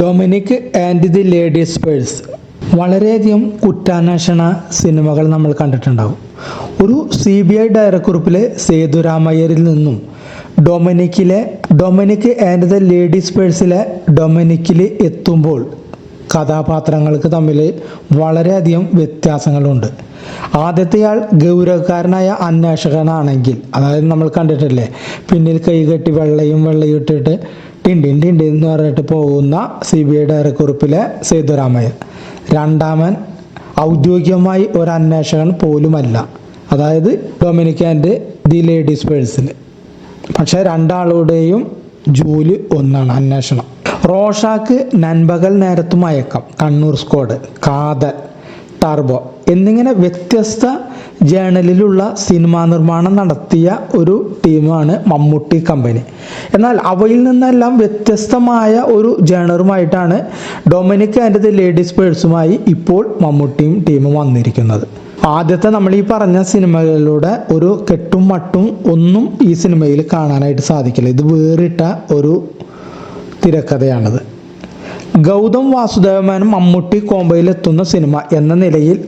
Dominic and the ladies purse വളരെയധികം കുറ്റാന്വേഷണ സിനിമകൾ നമ്മൾ കണ്ടിട്ടുണ്ടാകും ഒരു സി ബി ഐ ഡയറക്കുറിപ്പിലെ സേതുരാമയ്യരിൽ നിന്നും ഡൊമിനിക്കിലെ ഡൊമിനിക് ആൻഡ് ദ ലേഡീസ് പേഴ്സിലെ ഡൊമിനിക്കിൽ എത്തുമ്പോൾ കഥാപാത്രങ്ങൾക്ക് തമ്മിൽ വളരെയധികം വ്യത്യാസങ്ങളുണ്ട്. ആദ്യത്തെയാൾ ഗൗരവക്കാരനായ അന്വേഷകനാണെങ്കിൽ അതായത് നമ്മൾ കണ്ടിട്ടില്ലേ പിന്നിൽ കൈകെട്ടി വെള്ളയും വെള്ളയും ഇട്ടിട്ട് ടിൻഡിൻ ടിൻഡിൻ എന്ന് പറഞ്ഞിട്ട് പോകുന്ന സി ബി ഐ ഡയറക്കുറിപ്പിലെ സേതുരാമയ്യൻ. രണ്ടാമൻ ഔദ്യോഗികമായി ഒരു അന്വേഷകൻ പോലുമല്ല. അതായത് ഡൊമിനിക്കാന്റെ ദി ലേഡീസ് പേഴ്സിൽ പക്ഷേ രണ്ടാളുടെയും ജോലി ഒന്നാണ് അന്വേഷണം. റോഷാക്ക് നൻപകൽ നേരത്തും മയക്കം കണ്ണൂർ സ്ക്വാഡ് കാതൽ ടർബോ എന്നിങ്ങനെ വ്യത്യസ്ത ജേണലിലുള്ള സിനിമാ നിർമ്മാണം നടത്തിയ ഒരു ടീമാണ് മമ്മൂട്ടി കമ്പനി. എന്നാൽ അവയിൽ നിന്നെല്ലാം വ്യത്യസ്തമായ ഒരു ജേണറുമായിട്ടാണ് ഡൊമിനിക് ആൻഡ് ദി ലേഡീസ് പേഴ്സുമായി ഇപ്പോൾ മമ്മൂട്ടിയും ടീമും വന്നിരിക്കുന്നത്. ആദ്യത്തെ നമ്മൾ ഈ പറഞ്ഞ സിനിമകളിലൂടെ ഒരു കെട്ടും മട്ടും ഒന്നും ഈ സിനിമയിൽ കാണാനായിട്ട് സാധിക്കില്ല. ഇത് വേറിട്ട ഒരു തിരക്കഥയാണിത്. ഗൗതം വാസുദേവമാനും മമ്മൂട്ടി കോമ്പയിലെത്തുന്ന സിനിമ എന്ന നിലയിൽ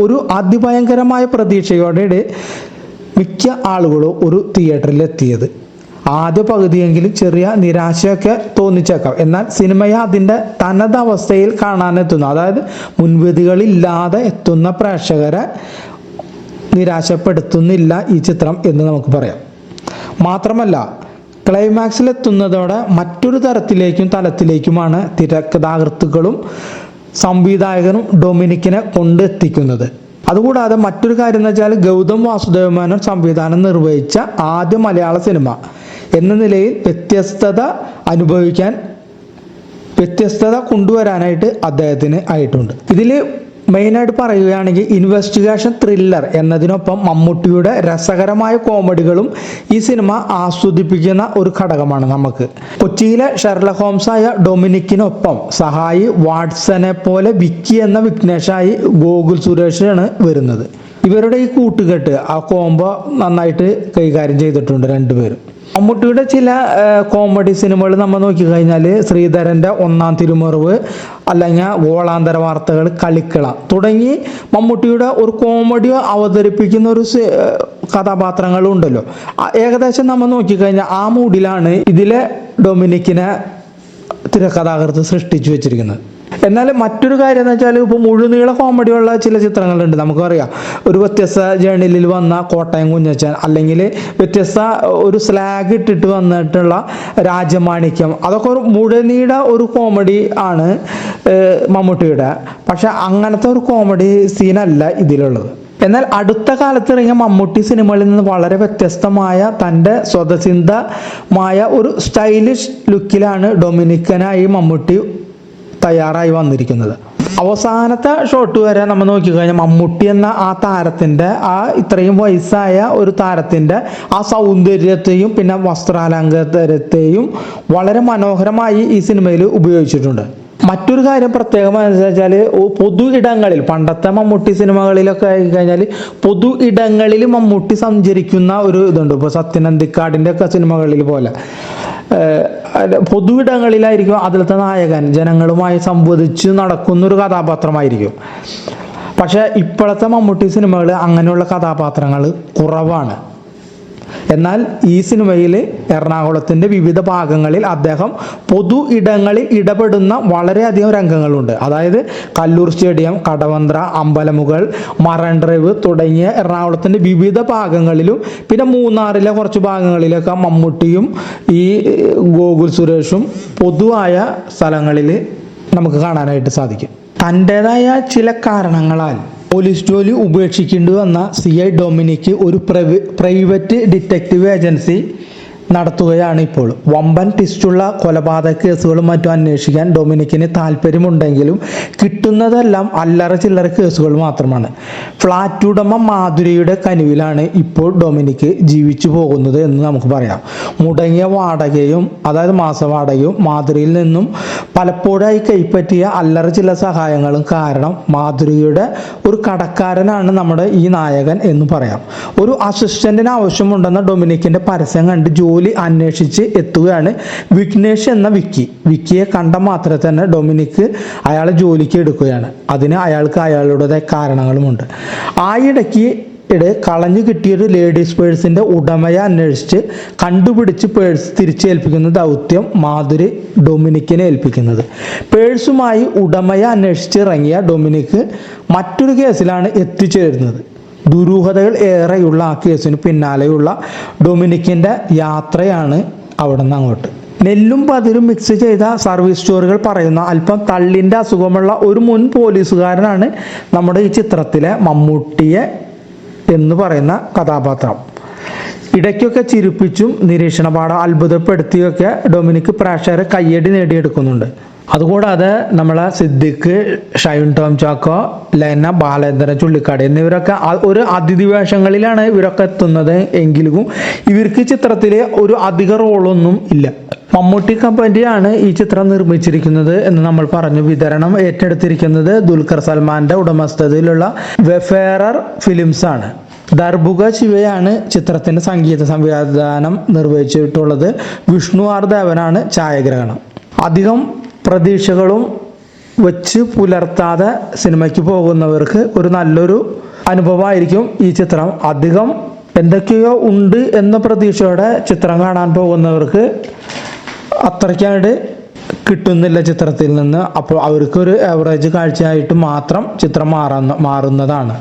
ഒരു അതിഭയങ്കരമായ പ്രതീക്ഷയോടെ മിക്ക ആളുകളും ഒരു തിയേറ്ററിൽ എത്തിയത് ആദ്യ പകുതിയെങ്കിലും ചെറിയ നിരാശയൊക്കെ തോന്നിച്ചേക്കാം. എന്നാൽ സിനിമയെ അതിന്റെ തനത് അവസ്ഥയിൽ കാണാനെത്തുന്നു. അതായത് മുൻവിധികളില്ലാതെ എത്തുന്ന പ്രേക്ഷകരെ നിരാശപ്പെടുത്തുന്നില്ല ഈ ചിത്രം എന്ന് നമുക്ക് പറയാം. മാത്രമല്ല ക്ലൈമാക്സിലെത്തുന്നതോടെ മറ്റൊരു തരത്തിലേക്കും തലത്തിലേക്കുമാണ് തിരക്കഥാകൃത്തുക്കളും സംവിധായകനും ഡൊമിനിക്കിനെ കൊണ്ടെത്തിക്കുന്നത്. അതുകൂടാതെ മറ്റൊരു കാര്യം എന്ന് വെച്ചാൽ ഗൗതം വാസുദേവ മേനോൻ സംവിധാനം നിർവഹിച്ച ആദ്യ മലയാള സിനിമ. എന്ന നിലയിൽ വ്യത്യസ്തത അനുഭവിക്കാൻ വ്യത്യസ്തത കൊണ്ടുവരാനായിട്ട് അദ്ദേഹത്തിന് ആയിട്ടുണ്ട്. ഇതിൽ മെയിനായിട്ട് പറയുകയാണെങ്കിൽ ഇൻവെസ്റ്റിഗേഷൻ ത്രില്ലർ എന്നതിനൊപ്പം മമ്മൂട്ടിയുടെ രസകരമായ കോമഡികളും ഈ സിനിമ ആസ്വദിപ്പിക്കുന്ന ഒരു ഘടകമാണ് നമുക്ക്. കൊച്ചിയിലെ ഷെർലക് ഹോംസായ ഡൊമിനിക്കിനൊപ്പം സഹായി വാട്സനെ പോലെ വിക്കി എന്ന വിഘ്നേഷായി ഗോകുൽ സുരേഷാണ് വരുന്നത്. ഇവരുടെ ഈ കൂട്ടുകെട്ട് ആ കോംബോ നന്നായിട്ട് കൈകാര്യം ചെയ്തിട്ടുണ്ട് രണ്ടുപേരും. മമ്മൂട്ടിയുടെ ചില കോമഡി സിനിമകൾ നമ്മൾ നോക്കിക്കഴിഞ്ഞാൽ ശ്രീധരന്റെ ഒന്നാം തിരുമറിവ് അല്ലെങ്കിൽ വോളാന്തര വാർത്തകൾ കളിക്കള തുടങ്ങി മമ്മൂട്ടിയുടെ ഒരു കോമഡി അവതരിപ്പിക്കുന്ന ഒരു കഥാപാത്രങ്ങളുണ്ടല്ലോ ഏകദേശം നമ്മൾ നോക്കിക്കഴിഞ്ഞാൽ ആ മൂഡിലാണ് ഇതിലെ ഡൊമിനിക്കിനെ തിരക്കഥാകൃത്ത് സൃഷ്ടിച്ചു വെച്ചിരിക്കുന്നത്. എന്നാൽ മറ്റൊരു കാര്യം എന്ന് വെച്ചാൽ ഇപ്പോൾ മുഴുനീള കോമഡിയുള്ള ചില ചിത്രങ്ങളുണ്ട്. നമുക്കറിയാം. ഒരു വ്യത്യസ്ത ജേണിലിൽ വന്ന കോട്ടയം കുഞ്ഞച്ചൻ അല്ലെങ്കിൽ വ്യത്യസ്ത ഒരു സ്ലാഗ് ഇട്ടിട്ട് വന്നിട്ടുള്ള രാജമാണിക്യം. അതൊക്കെ ഒരു മുഴുനീള ഒരു കോമഡി ആണ് മമ്മൂട്ടിയുടെ. പക്ഷെ അങ്ങനത്തെ ഒരു കോമഡി സീനല്ല ഇതിലുള്ളത്. എന്നാൽ അടുത്ത കാലത്ത് ഇറങ്ങിയ മമ്മൂട്ടി സിനിമകളിൽ നിന്ന് വളരെ വ്യത്യസ്തമായ തന്റെ സ്വതസിദ്ധമായ ഒരു സ്റ്റൈലിഷ് ലുക്കിലാണ് ഡൊമിനിക്കനായി മമ്മൂട്ടി തയ്യാറായി വന്നിരിക്കുന്നത്. അവസാനത്തെ ഷോട്ട് വരെ നമ്മൾ നോക്കിക്കഴിഞ്ഞാൽ മമ്മൂട്ടി എന്ന ആ താരത്തിന്റെ ആ ഇത്രയും വയസ്സായ ഒരു താരത്തിന്റെ ആ സൗന്ദര്യത്തെയും പിന്നെ വസ്ത്രാലങ്കാരത്തെയും വളരെ മനോഹരമായി ഈ സിനിമയിൽ ഉപയോഗിച്ചിട്ടുണ്ട്. മറ്റൊരു കാര്യം പ്രത്യേകമായി വെച്ചാൽ പൊതു ഇടങ്ങളിൽ പണ്ടത്തെ മമ്മൂട്ടി സിനിമകളിലൊക്കെ ആയി കഴിഞ്ഞാൽ പൊതു ഇടങ്ങളിൽ മമ്മൂട്ടി സഞ്ചരിക്കുന്ന ഒരു ഇതുണ്ട്. ഇപ്പോൾ സത്യനന്ദിക്കാടിന്റെ ഒക്കെ സിനിമകളിൽ പോലെ. ഏഹ് അത് പൊതു ഇടങ്ങളിലായിരിക്കും അതിലത്തെ നായകൻ. ജനങ്ങളുമായി സംവദിച്ച് നടക്കുന്ന ഒരു കഥാപാത്രമായിരിക്കും. പക്ഷെ ഇപ്പോഴത്തെ മമ്മൂട്ടി സിനിമകൾ അങ്ങനെയുള്ള കഥാപാത്രങ്ങൾ കുറവാണ്. എന്നാൽ ഈ സിനിമയിൽ എറണാകുളത്തിന്റെ വിവിധ ഭാഗങ്ങളിൽ അദ്ദേഹം പൊതു ഇടങ്ങളിൽ ഇടപെടുന്ന വളരെയധികം രംഗങ്ങളുണ്ട്. അതായത് Kaloor stadium Kadavanthra Ambalamugal marine drive തുടങ്ങിയ എറണാകുളത്തിന്റെ വിവിധ ഭാഗങ്ങളിലും പിന്നെ മൂന്നാറിലെ കുറച്ച് ഭാഗങ്ങളിലൊക്കെ മമ്മൂട്ടിയും ഈ ഗോകുൽ സുരേഷും പൊതുവായ സ്ഥലങ്ങളിൽ നമുക്ക് കാണാനായിട്ട് സാധിക്കും. തന്റെതായ ചില കാരണങ്ങളാൽ പോലീസ് ജോലി ഉപേക്ഷിക്കേണ്ടി വന്ന സി ഐ ഡൊമിനിക്ക് ഒരു പ്രൈവറ്റ് ഡിറ്റക്റ്റീവ് ഏജൻസി നടത്തുകയാണ് ഇപ്പോൾ വമ്പൻ ട്വിസ്റ്റുള്ള കൊലപാതക കേസുകളും മറ്റും അന്വേഷിക്കാൻ ഡൊമിനിക്കിന് താല്പര്യമുണ്ടെങ്കിലും കിട്ടുന്നതെല്ലാം അല്ലറ ചില്ലറ കേസുകൾ മാത്രമാണ്. ഫ്ലാറ്റ് ഉടമ മാധുരിയുടെ കനുവിലാണ് ഇപ്പോൾ ഡൊമിനിക്ക് ജീവിച്ചു പോകുന്നത് എന്ന് നമുക്ക് പറയാം. മുടങ്ങിയ വാടകയും അതായത് മാസവാടകയും മാധുരിയിൽ നിന്നും പലപ്പോഴായി കൈപ്പറ്റിയ അല്ലറ ചില സഹായങ്ങളും കാരണം മാധുരിയുടെ ഒരു കടക്കാരനാണ് നമ്മുടെ ഈ നായകൻ എന്ന് പറയാം. ഒരു അസിസ്റ്റന്റിന് ആവശ്യമുണ്ടെന്ന ഡൊമിനിക്കിന്റെ പരസ്യം കണ്ട് ജോലി ജോലി അന്വേഷിച്ച് എത്തുകയാണ് വിഘ്നേഷ് എന്ന വിക്കി. വിക്കിയെ കണ്ട മാത്രമേ തന്നെ ഡൊമിനിക്ക് അയാളെ ജോലിക്ക് എടുക്കുകയാണ്. അതിന് അയാൾക്ക് അയാളുടേതായ കാരണങ്ങളുമുണ്ട്. ആ ഇടയ്ക്ക് ഇടെ കളഞ്ഞു കിട്ടിയൊരു ലേഡീസ് പേഴ്സിന്റെ ഉടമയെ അന്വേഷിച്ച് കണ്ടുപിടിച്ച് പേഴ്സ് തിരിച്ചേൽപ്പിക്കുന്ന ദൗത്യം മാധുരി ഡൊമിനിക്കിനെ ഏൽപ്പിക്കുന്നത്. പേഴ്സുമായി ഉടമയെ അന്വേഷിച്ച് ഇറങ്ങിയ ഡൊമിനിക്ക് മറ്റൊരു കേസിലാണ് എത്തിച്ചേരുന്നത്. ദുരൂഹതകൾ ഏറെയുള്ള ആ കേസിന് പിന്നാലെയുള്ള ഡൊമിനിക്കിന്റെ യാത്രയാണ് അവിടെ നിന്ന് അങ്ങോട്ട്. നെല്ലും പതിരും മിക്സ് ചെയ്ത സർവീസ് സ്റ്റോറുകൾ പറയുന്ന അല്പം തള്ളിന്റെ അസുഖമുള്ള ഒരു മുൻ പോലീസുകാരനാണ് നമ്മുടെ ഈ ചിത്രത്തിലെ മമ്മൂട്ടിയെ എന്ന് പറയുന്ന കഥാപാത്രം. ഇടയ്ക്കൊക്കെ ചിരിപ്പിച്ചും നിരീക്ഷണപാഠം അത്ഭുതപ്പെടുത്തിയൊക്കെ ഡൊമിനിക്ക് പ്രേക്ഷകരെ കയ്യടി നേടിയെടുക്കുന്നുണ്ട്. അതുകൂടാതെ നമ്മളെ സിദ്ദിഖ് ഷൈൻ ടോം ചാക്കോ ലൈന ബാലേന്ദ്രൻ ചുള്ളിക്കാട് എന്നിവരൊക്കെ ഒരു അതിഥി വേഷങ്ങളിലാണ് ഇവരൊക്കെ എത്തുന്നത് എങ്കിലും ഇവർക്ക് ചിത്രത്തിൽ ഒരു അധിക റോളൊന്നും ഇല്ല. മമ്മൂട്ടി കമ്പനിയാണ് ഈ ചിത്രം നിർമ്മിച്ചിരിക്കുന്നത് എന്ന് നമ്മൾ പറഞ്ഞു. വിതരണം ഏറ്റെടുത്തിരിക്കുന്നത് ദുൽഖർ സൽമാന്റെ ഉടമസ്ഥതയിലുള്ള വെഫേറർ ഫിലിംസ് ആണ്. ദർബുക ശിവയാണ് ചിത്രത്തിന്റെ സംഗീത സംവിധാനം നിർവഹിച്ചിട്ടുള്ളത്. വിഷ്ണു ആർ ദേവനാണ് ഛായാഗ്രഹണം. അധികം പ്രതീക്ഷകളും വെച്ച് പുലർത്താതെ സിനിമയ്ക്ക് പോകുന്നവർക്ക് ഒരു നല്ലൊരു അനുഭവമായിരിക്കും ഈ ചിത്രം. അധികം എന്തൊക്കെയോ ഉണ്ട് എന്ന പ്രതീക്ഷയോടെ ചിത്രം കാണാൻ പോകുന്നവർക്ക് അത്രയ്ക്കായിട്ട് കിട്ടുന്നില്ല ചിത്രത്തിൽ നിന്ന്. അപ്പോൾ അവർക്കൊരു ആവറേജ് കാഴ്ചയായിട്ട് മാത്രം ചിത്രം മാറുന്ന മാറുന്നതാണ്.